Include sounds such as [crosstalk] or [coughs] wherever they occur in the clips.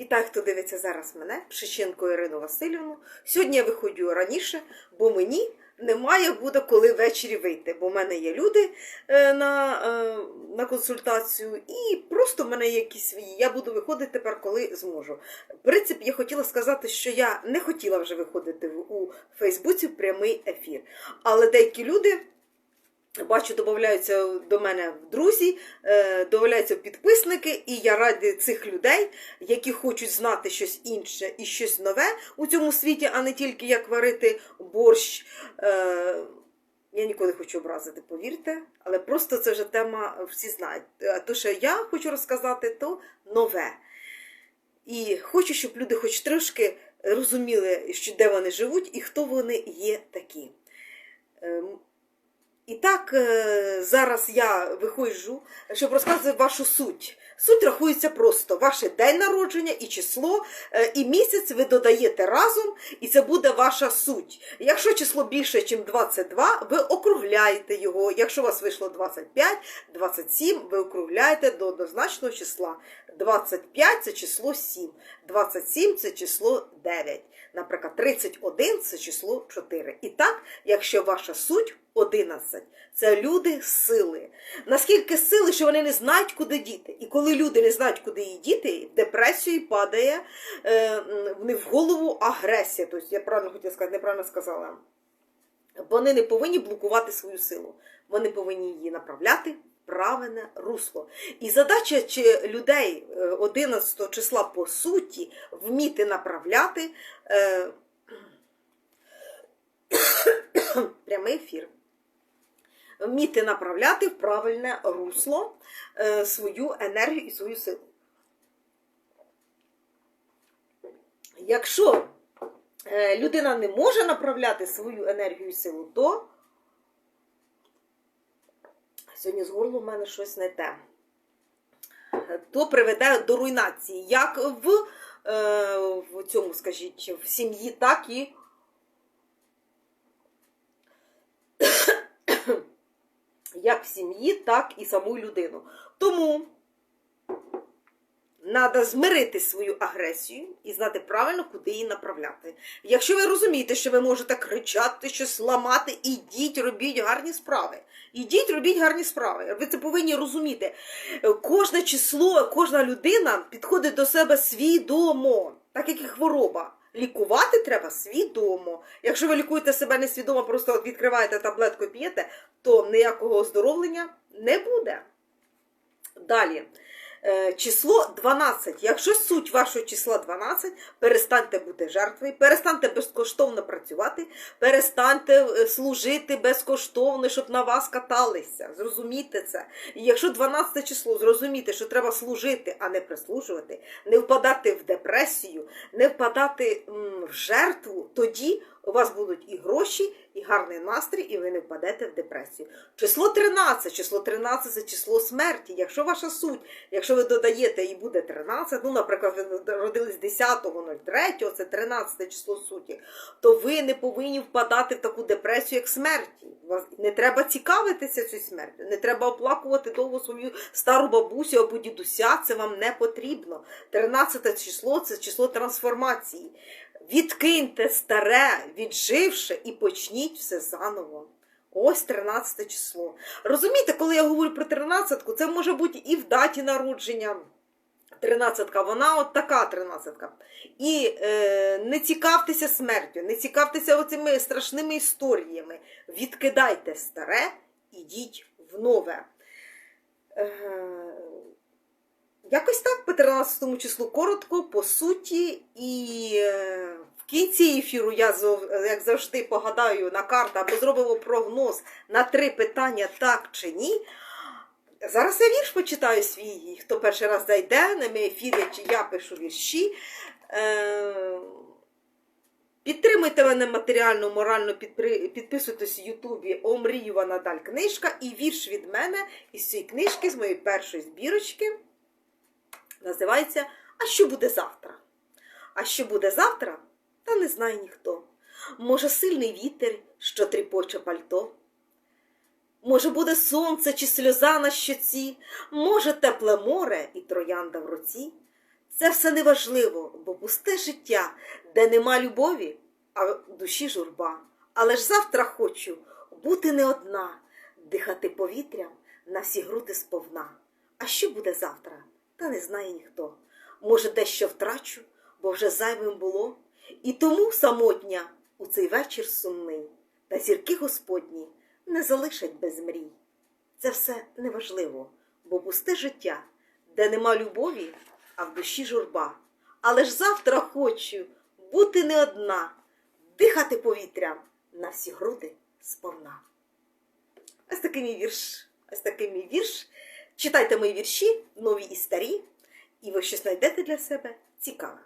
Вітаю, хто дивиться зараз мене, Пшиченко Ірину Васильівну. Сьогодні я виходжу раніше, бо мені немає буде коли ввечері вийти, бо в мене є люди е, на, е, на консультацію, і просто в мене є якісь свої. Я буду виходити тепер, коли зможу. В принципі, я хотіла сказати, що я не хотіла вже виходити у Фейсбуці в прямий ефір. Але деякі люди. Бачу, додаються до мене в друзі, е, додаються підписники, і я раді цих людей, які хочуть знати щось інше і щось нове у цьому світі, а не тільки як варити борщ. Е, Я ніколи не хочу образити, повірте, але просто це вже тема всі знають. А то, що я хочу розказати, то нове. І хочу, щоб люди хоч трошки розуміли, де вони живуть і хто вони є такі. І так, е, зараз я виходжу, щоб розказати вашу суть. Суть рахується просто ваше день народження і число, е, і місяць ви додаєте разом, і це буде ваша суть. Якщо число більше, ніж 22, ви округляєте його. Якщо у вас вийшло 25, 27, ви округляєте до однозначного числа. 25 це число 7, 27 це число 9. Наприклад, 31 це число 4. І так, якщо ваша суть 11, це люди сили. Наскільки сили, що вони не знають, куди діти. І коли люди не знають, куди її діти, в депресію падає е, м, в голову агресія. Тобто, я правильно хотіла сказати, неправильно сказала. Вони не повинні блокувати свою силу. Вони повинні її направляти правильне русло. І задача людей е, 11 числа по суті вміти направляти е, [coughs] прямий ефір. Вміти направляти в правильне русло е, свою енергію і свою силу. Якщо е, людина не може направляти свою енергію і силу, то сьогодні з горлом у мене щось не те. То приведе до руйнації, як в, е, в цьому, скажіть, в сім'ї, так і [coughs] як в сім'ї, так і саму людину. Тому треба змирити свою агресію і знати правильно, куди її направляти. Якщо ви розумієте, що ви можете кричати, щось ламати, ідіть, робіть гарні справи. Ідіть, робіть гарні справи. Ви це повинні розуміти. Кожне число, кожна людина підходить до себе свідомо, так як і хвороба. Лікувати треба свідомо. Якщо ви лікуєте себе несвідомо, просто відкриваєте таблетку п'єте, то ніякого оздоровлення не буде. Далі. Е, Число 12. Якщо суть вашого числа 12, перестаньте бути жертвою, перестаньте безкоштовно працювати, перестаньте е, служити безкоштовно, щоб на вас каталися. Зрозумійте це. І якщо 12 число зрозуміти, що треба служити, а не прислужувати, не впадати в депресію, не впадати в жертву, тоді у вас будуть і гроші, і гарний настрій, і ви не впадете в депресію. Число 13. Число 13 це число смерті. Якщо ваша суть, якщо ви додаєте і буде 13, ну, наприклад, ви родились 10.03, це 13 число суті, то ви не повинні впадати в таку депресію, як смерті. Не треба цікавитися цією смертю, не треба оплакувати довго свою стару бабусю або дідуся, це вам не потрібно. 13 число це число трансформації. Відкиньте старе, відживши, і почніть все заново. Ось 13 число. Розумієте, коли я говорю про 13-ку, це може бути і в даті народження. 13-ка, вона от така 13-ка. І е, не цікавтеся смертю, не цікавтеся оцими страшними історіями. Відкидайте старе, ідіть в нове. Е, Якось так по 13 числу коротко, по суті, і е, в кінці ефіру я як завжди погадаю на карту або зробимо прогноз на три питання так чи ні. Зараз я вірш почитаю свій, хто перший раз зайде на мій ефір, чи я пишу вірші. Е, Підтримуйте мене матеріально, морально, підписуйтесь в Ютубі Омріюва Надаль книжка і вірш від мене із цієї книжки, з моєї першої збірочки. Називається А що буде завтра? А що буде завтра? Та не знає ніхто. Може, сильний вітер, що тріпоче пальто. Може, буде сонце чи сльоза на щоці, може, тепле море і троянда в руці. Це все неважливо, бо пусте життя, де нема любові, а в душі журба. Але ж завтра хочу бути не одна, дихати повітрям на всі груди сповна. А що буде завтра, та не знає ніхто. Може, дещо втрачу, бо вже зайвим було, і тому самотня у цей вечір сумний, та зірки Господні не залишать без мрій. Це все неважливо, бо пусте життя, де нема любові, а в душі журба. Але ж завтра хочу бути не одна, дихати повітрям на всі груди сповна. Ось такий мій вірш. Ось такий мій вірш. Читайте мої вірші, нові і старі, і ви щось знайдете для себе цікаве.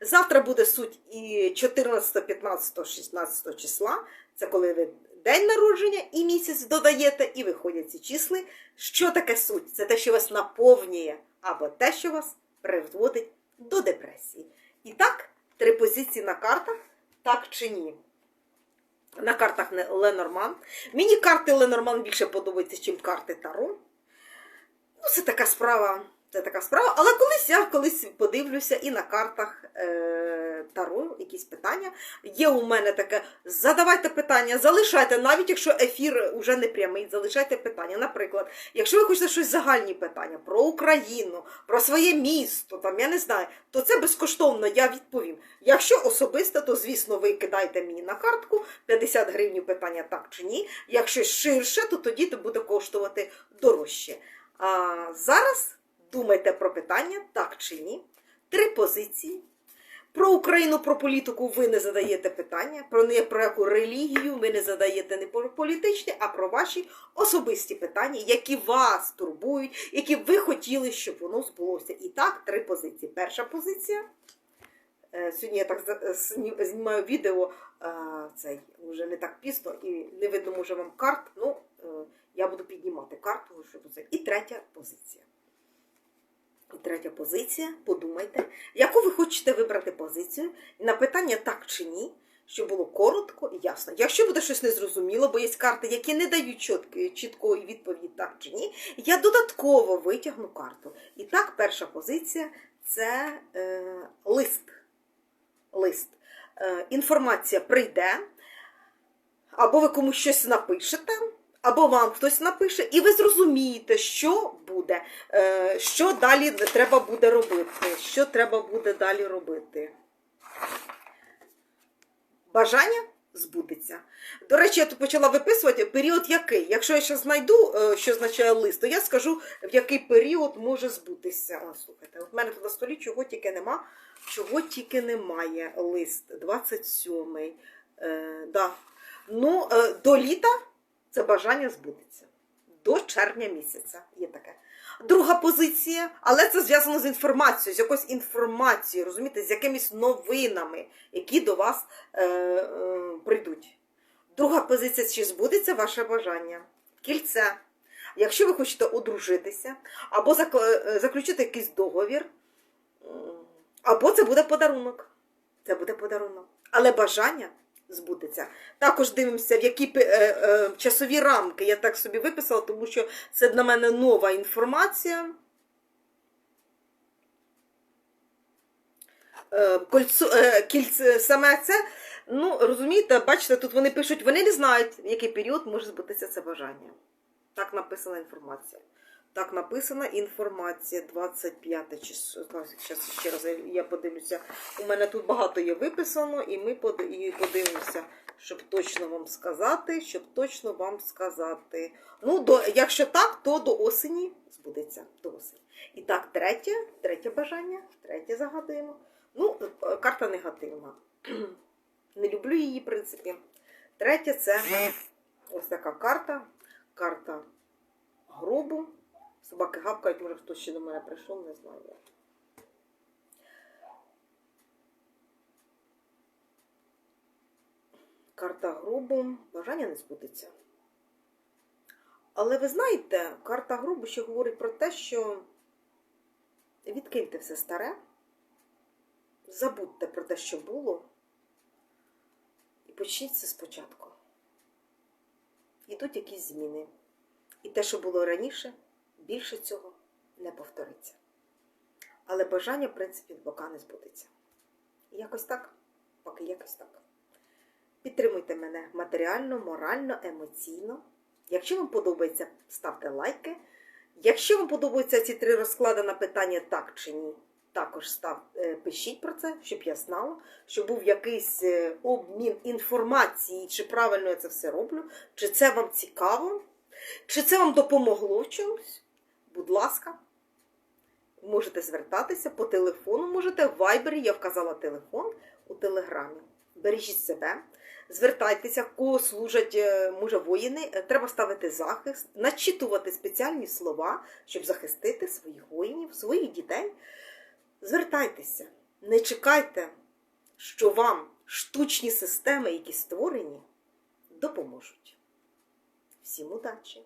Завтра буде суть і 14, 15, 16 числа. Це коли ви день народження і місяць додаєте, і виходять ці числи. Що таке суть? Це те, що вас наповнює, або те, що вас приводить до депресії. І так, три позиції на картах, так чи ні. На картах Ленорман. Мені карти Ленорман більше подобаються, ніж карти Таро. Ну, це така справа. Це така справа. Але колись я колись подивлюся і на картах е, Таро якісь питання. Є у мене таке: задавайте питання, залишайте, навіть якщо ефір уже не прямий, залишайте питання. Наприклад, якщо ви хочете щось загальні питання про Україну, про своє місто, там я не знаю, то це безкоштовно я відповім. Якщо особисто, то звісно ви кидаєте мені на картку 50 гривень питання так чи ні. Якщо ширше, то тоді це буде коштувати дорожче. А зараз думайте про питання так чи ні. Три позиції. Про Україну, про політику ви не задаєте питання, про не про яку релігію ви не задаєте не про політичні, а про ваші особисті питання, які вас турбують, які ви хотіли, щоб воно збулося. І так, три позиції. Перша позиція. Е, Сьогодні я так е, знімаю відео, цей вже не так пізно, і не видно може вам карт. Ну, е, я буду піднімати карту, щоб це. І третя позиція. І третя позиція, подумайте, яку ви хочете вибрати позицію, на питання так чи ні, щоб було коротко і ясно. Якщо буде щось незрозуміло, бо є карти, які не дають чіткої відповіді так чи ні, я додатково витягну карту. І так, перша позиція це е, лист. Лист. Е, інформація прийде, або ви комусь щось напишете, або вам хтось напише, і ви зрозумієте, що буде, е, що далі треба буде робити, що треба буде далі робити. Бажання збудеться. До речі, я тут почала виписувати період який. Якщо я ще знайду, е, що означає лист, то я скажу, в який період може збутися. О, слухайте, от в мене тут на столі чого тільки нема, чого тільки немає. Лист 27-й. Е, да. Ну, е, до літа це бажання збудеться. До червня місяця є таке. Друга позиція, але це зв'язано з інформацією, з якоюсь інформацією, розумієте, з якимись новинами, які до вас е, е, прийдуть. Друга позиція, чи збудеться ваше бажання? Кільце. Якщо ви хочете одружитися, або е, заключити якийсь договір, або це буде подарунок. Це буде подарунок. Але бажання збудеться. Також дивимося, в які е, е, часові рамки я так собі виписала, тому що це для мене нова інформація. Е, Кольцо, е, кільце, саме це, ну, розумієте, бачите, тут вони пишуть, вони не знають, в який період може збутися це бажання. Так написана інформація. Так написана інформація 25 число. Зараз ще раз я подивлюся. У мене тут багато є виписано, і ми подивимося, щоб точно вам сказати, щоб точно вам сказати. Ну, до, якщо так, то до осені збудеться. До осені. І так, третє, третє бажання, третє загадуємо. Ну, е, карта негативна. [clears throat] Не люблю її, в принципі. Третє це ось така карта. Карта гробу. Собаки гавкають, може хтось ще до мене прийшов, не знаю. Карта гробу. Бажання не збудеться. Але ви знаєте, карта гробу ще говорить про те, що відкиньте все старе, забудьте про те, що було, і почніть це спочатку. Ідуть якісь зміни. І те, що було раніше, більше цього не повториться. Але бажання, в принципі, поки не збудеться. Якось так, поки якось так. Підтримуйте мене матеріально, морально, емоційно. Якщо вам подобається, ставте лайки. Якщо вам подобаються ці три розклади на питання так чи ні, також став, е, пишіть про це, щоб я знала, щоб був якийсь е, обмін інформації, чи правильно я це все роблю, чи це вам цікаво, чи це вам допомогло в чомусь. Будь ласка, можете звертатися по телефону, можете в Вайбері, я вказала телефон у Телеграмі. Бережіть себе, звертайтеся, кого служать, е, може, воїни. Е, Треба ставити захист, начитувати спеціальні слова, щоб захистити своїх воїнів, своїх дітей. Звертайтеся, не чекайте, що вам штучні системи, які створені, допоможуть. Всім удачі!